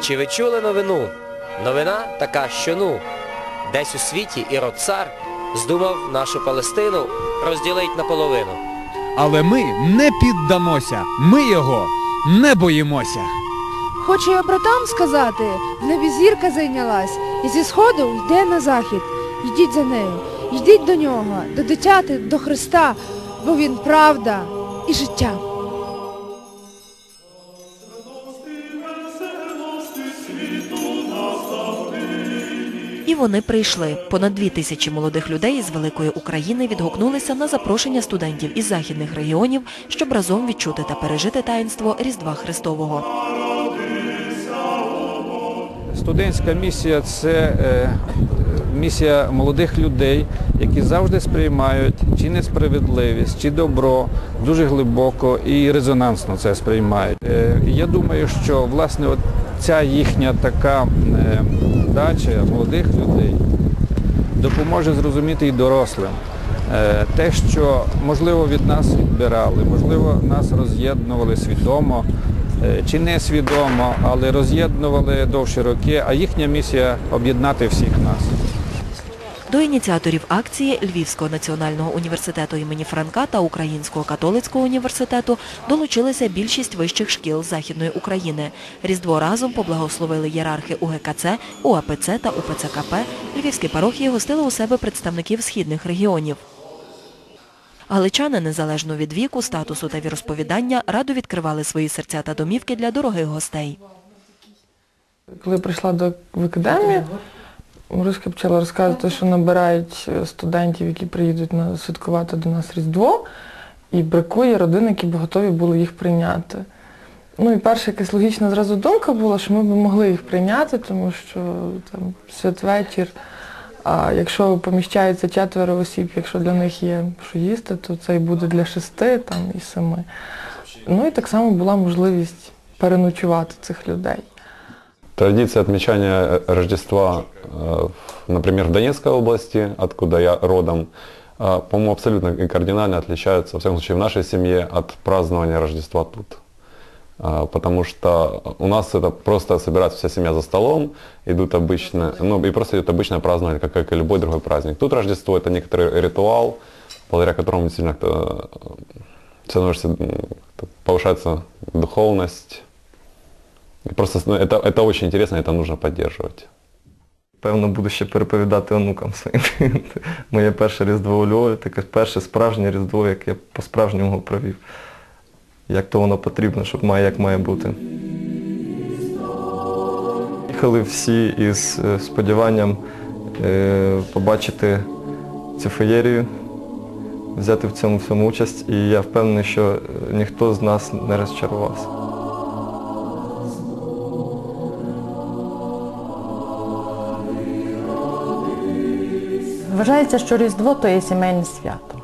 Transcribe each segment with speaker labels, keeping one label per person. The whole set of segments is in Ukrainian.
Speaker 1: Чи ви чули новину? Новина така, що ну, десь у світі ірод цар здумав нашу Палестину розділить наполовину.
Speaker 2: Але ми не піддамося. Ми його не боїмося.
Speaker 3: Хочу я братам сказати, в небі зірка зайнялась, і зі сходу йде на захід. Йдіть за нею, йдіть до нього, до дитяти, до Христа, бо він правда і життя.
Speaker 4: І вони прийшли. Понад дві тисячі молодих людей із великої України відгукнулися на запрошення студентів із західних регіонів, щоб разом відчути та пережити таїнство Різдва Христового.
Speaker 5: Студентська місія це е, місія молодих людей, які завжди сприймають чи несправедливість, чи добро дуже глибоко і резонансно це сприймають. Е, я думаю, що власне ця їхня така е, молодих людей допоможе зрозуміти і дорослим. Е, Те, що можливо від нас відбирали, можливо, нас роз'єднували свідомо чи не свідомо, але роз'єднували довші роки, а їхня місія об'єднати всіх нас.
Speaker 4: До ініціаторів акції Львівського національного університету імені Франка та Українського католицького університету долучилися більшість вищих шкіл Західної України. Різдво разом поблагословили єрархи УГКЦ, УАПЦ та УПЦКП. Львівські парохії гостили у себе представників східних регіонів. Галичани, незалежно від віку, статусу та віросповідання, радо відкривали свої серця та домівки для дорогих гостей.
Speaker 6: Коли прийшла до в академію, Маруська почала розказувати, що набирають е, студентів, які приїдуть на святкувати до нас Різдво, і бракує родин, які б готові були їх прийняти. Ну і перша якась логічна зразу думка була, що ми б могли їх прийняти, тому що там святвечір, а якщо поміщається четверо осіб, якщо для них є що їсти, то це і буде для шести там, і семи. Ну і так само була можливість переночувати цих людей.
Speaker 7: Традиция отмечания э, Рождества, например, в Донецкой области, откуда я родом, э, по-моему, абсолютно и кардинально отличаются, во всяком случае, в нашей семье от празднования Рождества тут. А, Потому что у нас это просто собирается вся семья за столом, идут обычно, ну и просто идет обычное празднование, как, как и любой другой праздник. Тут Рождество это некоторый ритуал, благодаря которому действительно э, становишься, повышается духовность, и Просто ну, это, это очень интересно, это нужно поддерживать.
Speaker 8: Певно, буду ще переповідати онукам своїм. Моє перше Різдво у Львові, таке перше справжнє Різдво, яке я по-справжньому провів. Як то воно потрібно, щоб має, як має бути. Їхали всі із е, сподіванням е, побачити цю феєрію, взяти в цьому всьому участь, і я впевнений, що е, ніхто з нас не розчарувався.
Speaker 9: Вважається, що Різдво то є сімейне свято.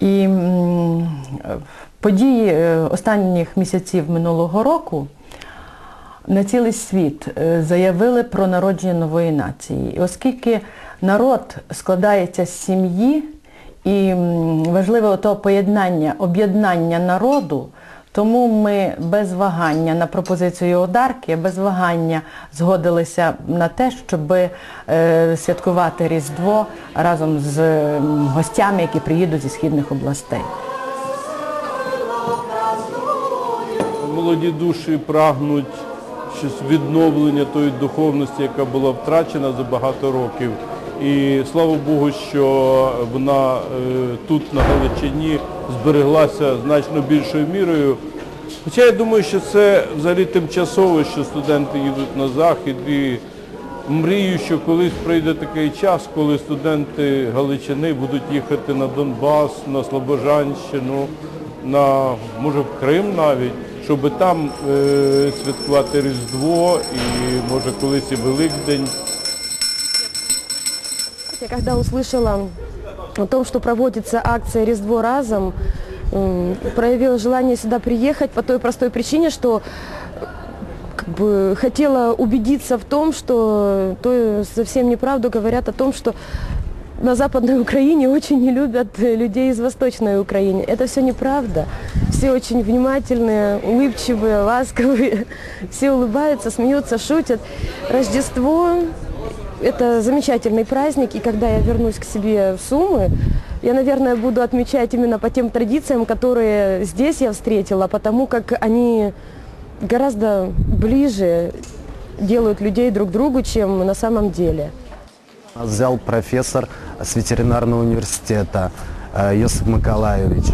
Speaker 9: І події е, останніх місяців минулого року на цілий світ е, заявили про народження нової нації. І оскільки народ складається з сім'ї, і важливе то поєднання, об'єднання народу, тому ми без вагання на пропозицію Одарки, без вагання згодилися на те, щоб е, святкувати Різдво разом з гостями, які приїдуть зі східних областей.
Speaker 10: молоді душі прагнуть відновлення тої духовності, яка була втрачена за багато років. І слава Богу, що вона е, тут на Галичині збереглася значно більшою мірою. Хоча я думаю, що це взагалі тимчасово, що студенти їдуть на захід і мрію, що колись прийде такий час, коли студенти Галичини будуть їхати на Донбас, на Слобожанщину, на може в Крим навіть, щоб там е, святкувати Різдво і може колись і Великдень.
Speaker 11: Я когда услышала о том, что проводится акция «Різдво разом», проявила желание сюда приехать по той простой причине, что как бы хотела убедиться в том, что то совсем неправду говорят о том, что на Западной Украине очень не любят людей из Восточной Украины. Это все неправда. Все очень внимательные, улыбчивые, ласковые. Все улыбаются, смеются, шутят. Рождество – это замечательный праздник. И когда я вернусь к себе в Сумы, я, наверное, буду отмечать именно по тем традициям, которые здесь я встретила, потому как они гораздо ближе делают людей друг другу, чем на самом деле.
Speaker 12: Взял профессор с ветеринарного университета э, Йосип Николаевич.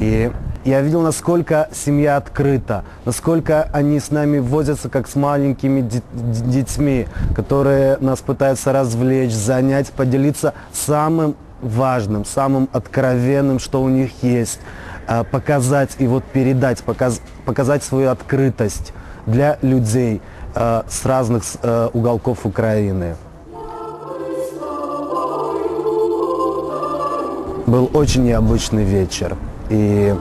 Speaker 12: И я видел, насколько семья открыта, насколько они с нами возятся, как с маленькими де- де- детьми, которые нас пытаются развлечь, занять, поделиться самым важным, самым откровенным, что у них есть, э, показать и вот передать, показ- показать свою открытость для людей э, с разных э, уголков Украины. Был очень необычный вечер и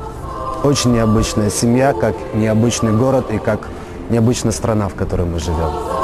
Speaker 12: очень необычная семья, как необычный город и как необычная страна, в которой мы живем.